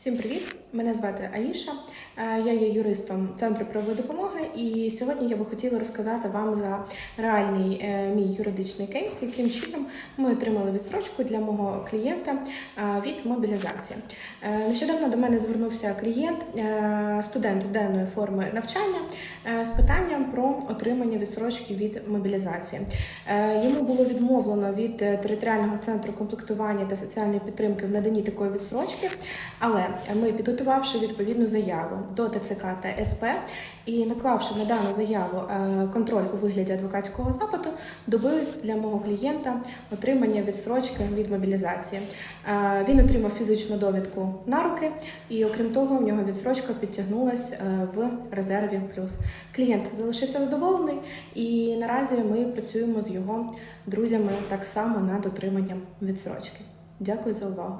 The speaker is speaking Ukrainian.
Всім привіт! Мене звати Аїша. Е, Я є юристом центру правової допомоги, і сьогодні я би хотіла розказати вам за реальний е, мій юридичний кейс, яким чином ми отримали відстрочку для мого клієнта е, від мобілізації. Нещодавно до мене звернувся клієнт, студент денної форми навчання з питанням про отримання відстрочки від мобілізації. Е, Йому було відмовлено від е, територіального центру комплектування та соціальної підтримки в наданні такої відстрочки, але ми, підготувавши відповідну заяву до ТЦК та СП і наклавши на дану заяву е, контроль у вигляді адвокатського запиту, добились для мого клієнта отримання відстрочки від мобілізації. Е, Він отримав фізичну довідку на руки, і окрім того, в нього відстрочка підтягнулась е, в резерві плюс. Клієнт залишився задоволений, і наразі ми працюємо з його друзями так само над отриманням відсрочки. Дякую за увагу.